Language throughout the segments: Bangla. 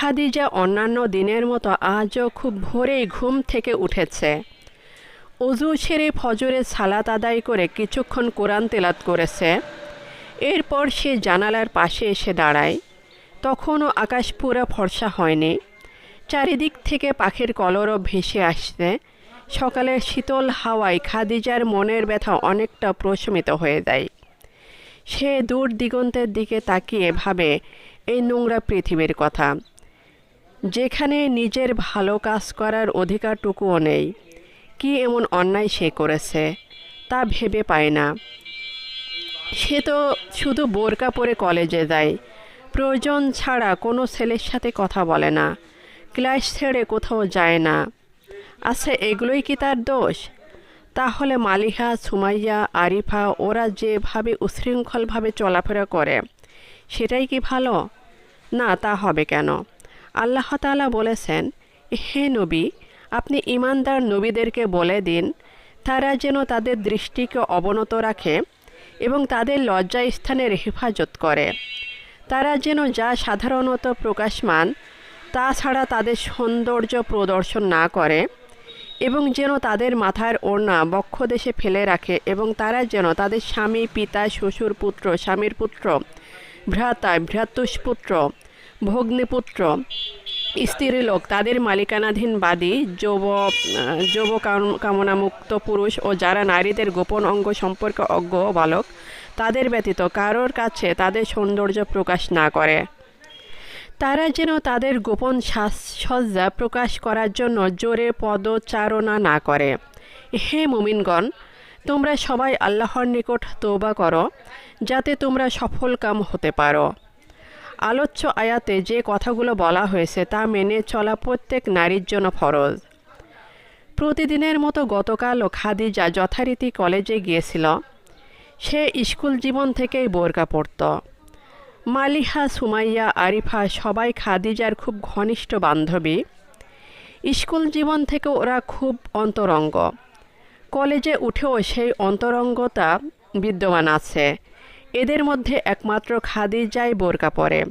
খাদিজা অন্যান্য দিনের মতো আজও খুব ভোরেই ঘুম থেকে উঠেছে। অজু সেরে ফজরে সালাত আদায় করে কিছুক্ষণ কোরআন তেলাত করেছে। এরপর সে জানালার পাশে এসে দাঁড়ায়। তখনও আকাশ পুরো ফর্সা হয়নি। চারিদিক থেকে পাখির কলরব ভেসে আসছে। সকালের শীতল হাওয়ায় খাদিজার মনের ব্যথা অনেকটা প্রশমিত হয়ে যায়। সে দূর দিগন্তের দিকে তাকিয়ে ভাবে, এই নোংরা পৃথিবীর কথা। যেখানে নিজের ভালো কাজ করার অধিকারটুকুও নেই। কি এমন অন্যায় সে করেছে, তা ভেবে পায় না। সে তো শুধু বোরকা পরে কলেজে যায়। প্রয়োজন ছাড়া কোনো ছেলের সাথে কথা বলে না। ক্লাস ছেড়ে কোথাও যায় না। আচ্ছা এগুলোই কি তার দোষ? তাহলে মালিহা, সুমাইয়া, আরিফা ওরা যেভাবে উশৃঙ্খলভাবে চলাফেরা করে, সেটাই কি ভালো? না, তা হবে কেন? আল্লাহ তাআলা বলেছেন, হে নবী, আপনি ইমানদার নবীদেরকে বলে দিন, তারা যেন তাদের দৃষ্টিকে অবনত রাখে এবং তাদের লজ্জা স্থানের হেফাজত করে। তারা যেন যা সাধারণত প্রকাশমান, তা ছাড়া তাদের সৌন্দর্য প্রদর্শন না করে এবং যেন তাদের মাথার ওড়না বক্ষদেশে ফেলে রাখে এবং তারা যেন তাদের স্বামী, পিতা, শ্বশুর পুত্র, স্বামীর পুত্র, ভ্রাতা, ভ্রাতুষ্পুত্র ভগ্নিপুত্র, স্ত্রীলোক, তাদের মালিকানাধীন বাদী, যৌব যৌব কাম- কামনামুক্ত পুরুষ ও যারা নারীদের গোপন অঙ্গ সম্পর্কে অজ্ঞ বালক, তাদের ব্যতীত কারোর কাছে তাদের সৌন্দর্য প্রকাশ না করে। তারা যেন তাদের গোপন সাজসজ্জা প্রকাশ করার জন্য জোরে পদচারণা না করে। হে মুমিনগণ, তোমরা সবাই আল্লাহর নিকট তৌবা করো, যাতে তোমরা সফল কাম হতে পারো। আলোচ্য আয়াতে যে কথাগুলো বলা হয়েছে তা মেনে চলা প্রত্যেক নারীর জন্য ফরজ। প্রতিদিনের মতো গতকালও খাদিজা যথারীতি কলেজে গিয়েছিল। সে স্কুল জীবন থেকেই বোরকা পড়ত মালিহা, সুমাইয়া, আরিফা সবাই খাদিজার খুব ঘনিষ্ঠ বান্ধবী। স্কুল জীবন থেকে ওরা খুব অন্তরঙ্গ। কলেজে উঠেও সেই অন্তরঙ্গতা বিদ্যমান আছে। এদের মধ্যে একমাত্র খাদিজাই বোরকা পরে।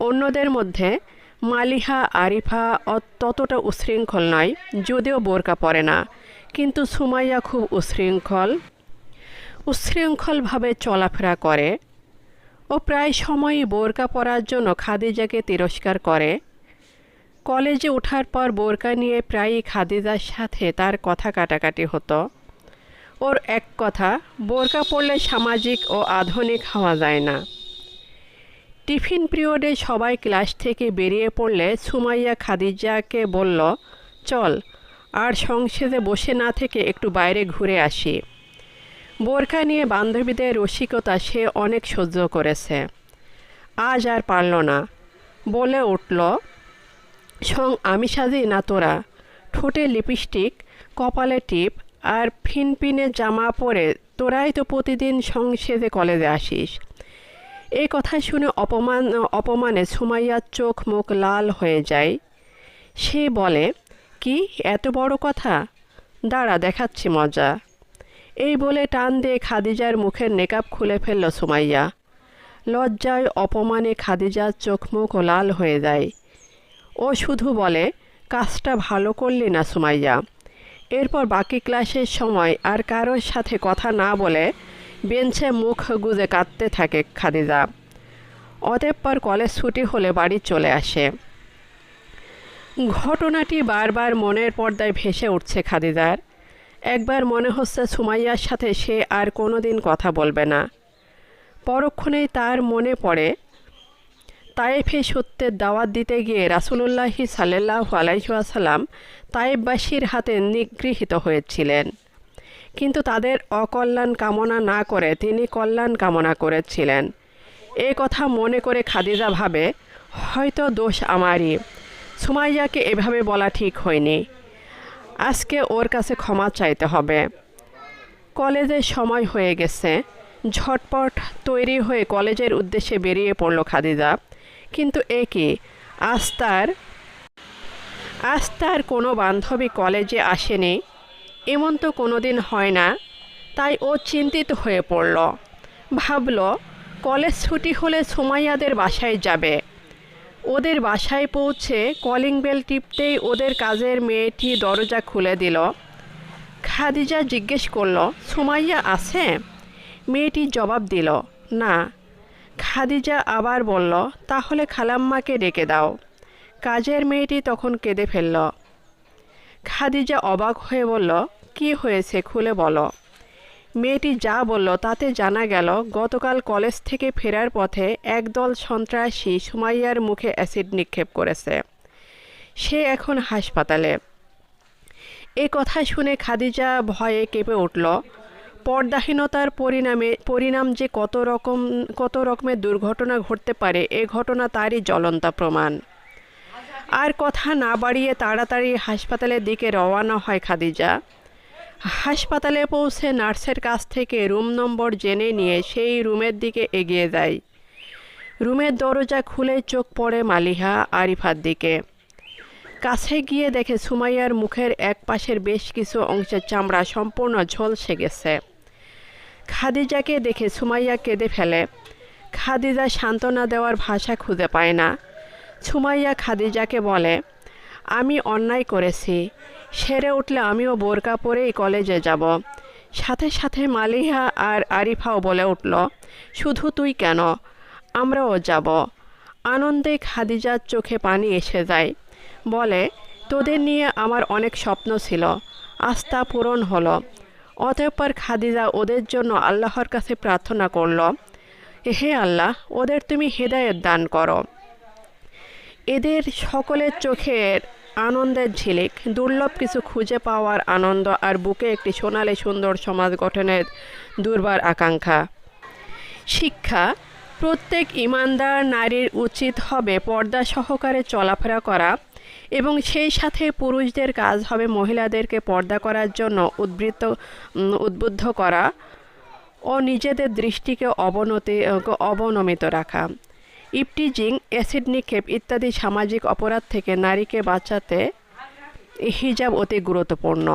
অন্যদের মধ্যে মালিহা, আরিফা ততটা উশৃঙ্খল নয়, যদিও বোরকা পরে না, কিন্তু সুমাইয়া খুব উশৃঙ্খল। উশৃঙ্খলভাবে চলাফেরা করে ও প্রায় সময়ই বোরকা পরার জন্য খাদিজাকে তিরস্কার করে। কলেজে ওঠার পর বোরকা নিয়ে প্রায়ই খাদিজার সাথে তার কথা কাটাকাটি হতো। ওর এক কথা, বোরকা পড়লে সামাজিক ও আধুনিক হওয়া যায় না। টিফিন পিরিয়ডে সবাই ক্লাস থেকে বেরিয়ে পড়লে সুমাইয়া খাদিজাকে বলল, চল, আর সংসদে বসে না থেকে একটু বাইরে ঘুরে আসি। বোরকা নিয়ে বান্ধবীদের রসিকতা সে অনেক সহ্য করেছে। আজ আর পারল না। বলে উঠল সং আমি সাজি না তোরা। ঠোঁটে লিপস্টিক, কপালে টিপ আর ফিনপিনে জামা পরে তোরাই তো প্রতিদিন সংসেদে কলেজে আসিস। এই কথা শুনে অপমান, অপমানে সুমাইয়ার চোখ মুখ লাল হয়ে যায়। সে বলে, কি? এত বড় কথা? দাঁড়া, দেখাচ্ছি মজা। এই বলে টান দিয়ে খাদিজার মুখের নেকাব খুলে ফেলল সুমাইয়া। লজ্জায় অপমানে খাদিজার চোখ মুখ লাল হয়ে যায়। ও শুধু বলে, কাজটা ভালো করলি না সুমাইয়া। এরপর বাকি ক্লাসের সময় আর কারোর সাথে কথা না বলে বেঞ্চে মুখ গুজে কাঁদতে থাকে খাদিজা। অতঃপর কলেজ ছুটি হলে বাড়ি চলে আসে। ঘটনাটি বারবার মনের পর্দায় ভেসে উঠছে খাদিজার। একবার মনে হচ্ছে সুমাইয়ার সাথে সে আর কোনো দিন কথা বলবে না। পরক্ষণেই তার মনে পড়ে তায়েফে সত্যের দাওয়াত দিতে গিয়ে রাসুলুল্লাহি সাল্লাহ আলাইসাল্লাম তায়েববাসীর হাতে নিগৃহীত হয়েছিলেন। কিন্তু তাদের অকল্যাণ কামনা না করে তিনি কল্যাণ কামনা করেছিলেন। এ কথা মনে করে খাদিজা ভাবে, হয়তো দোষ আমারই। সুমাইয়াকে এভাবে বলা ঠিক হয়নি। আজকে ওর কাছে ক্ষমা চাইতে হবে। কলেজের সময় হয়ে গেছে। ঝটপট তৈরি হয়ে কলেজের উদ্দেশ্যে বেরিয়ে পড়ল খাদিজা। কিন্তু এ আস্তার আজ তার আজ তার কোনো বান্ধবী কলেজে আসেনি, এমন তো কোনো দিন হয় না, তাই ও চিন্তিত হয়ে পড়ল। ভাবল, কলেজ ছুটি হলে সুমাইয়াদের বাসায় যাবে। ওদের বাসায় পৌঁছে কলিং বেল টিপতেই ওদের কাজের মেয়েটি দরজা খুলে দিল। খাদিজা জিজ্ঞেস করল, সুমাইয়া আছে? মেয়েটি জবাব দিল, না। খাদিজা আবার বলল, তাহলে খালাম্মাকে ডেকে দাও। কাজের মেয়েটি তখন কেঁদে ফেলল। খাদিজা অবাক হয়ে বলল, কি হয়েছে খুলে বলো। মেয়েটি যা বলল তাতে জানা গেল, গতকাল কলেজ থেকে ফেরার পথে একদল সন্ত্রাসী সুমাইয়ার মুখে অ্যাসিড নিক্ষেপ করেছে। সে এখন হাসপাতালে। এ কথা শুনে খাদিজা ভয়ে কেঁপে উঠল। পর্দাহীনতার পরিণামে, পরিণাম যে কত রকম, কত রকমের দুর্ঘটনা ঘটতে পারে, এ ঘটনা তারই জ্বলন্ত প্রমাণ। আর কথা না বাড়িয়ে তাড়াতাড়ি হাসপাতালের দিকে রওয়ানা হয় খাদিজা। হাসপাতালে পৌঁছে নার্সের কাছ থেকে রুম নম্বর জেনে নিয়ে সেই রুমের দিকে এগিয়ে যায়। রুমের দরজা খুলে চোখ পড়ে মালিহা আরিফার দিকে। কাছে গিয়ে দেখে সুমাইয়ার মুখের এক পাশের বেশ কিছু অংশের চামড়া সম্পূর্ণ ঝলসে গেছে। খাদিজাকে দেখে সুমাইয়া কেঁদে ফেলে। খাদিজা সান্ত্বনা দেওয়ার ভাষা খুঁজে পায় না। সুমাইয়া খাদিজাকে বলে, আমি অন্যায় করেছি। সেরে উঠলে আমিও বোরকা পরেই কলেজে যাব। সাথে সাথে মালিহা আর আরিফাও বলে উঠল, শুধু তুই কেন? আমরাও যাব। আনন্দে খাদিজার চোখে পানি এসে যায়। বলে, তোদের নিয়ে আমার অনেক স্বপ্ন ছিল। আস্থা পূরণ হলো। অতঃপর খাদিজা ওদের জন্য আল্লাহর কাছে প্রার্থনা করল, হে আল্লাহ, ওদের তুমি হৃদায়ত দান করো। এদের সকলের চোখের আনন্দের ঝিলিক, দুর্লভ কিছু খুঁজে পাওয়ার আনন্দ আর বুকে একটি সোনালি সুন্দর সমাজ গঠনের দুর্বার আকাঙ্ক্ষা। শিক্ষা, প্রত্যেক ইমানদার নারীর উচিত হবে পর্দা সহকারে চলাফেরা করা এবং সেই সাথে পুরুষদের কাজ হবে মহিলাদেরকে পর্দা করার জন্য উদ্বৃত্ত উদ্বুদ্ধ করা ও নিজেদের দৃষ্টিকে অবনতি অবনমিত রাখা। ইপটিজিং, অ্যাসিড নিক্ষেপ ইত্যাদি সামাজিক অপরাধ থেকে নারীকে বাঁচাতে হিজাব অতি গুরুত্বপূর্ণ।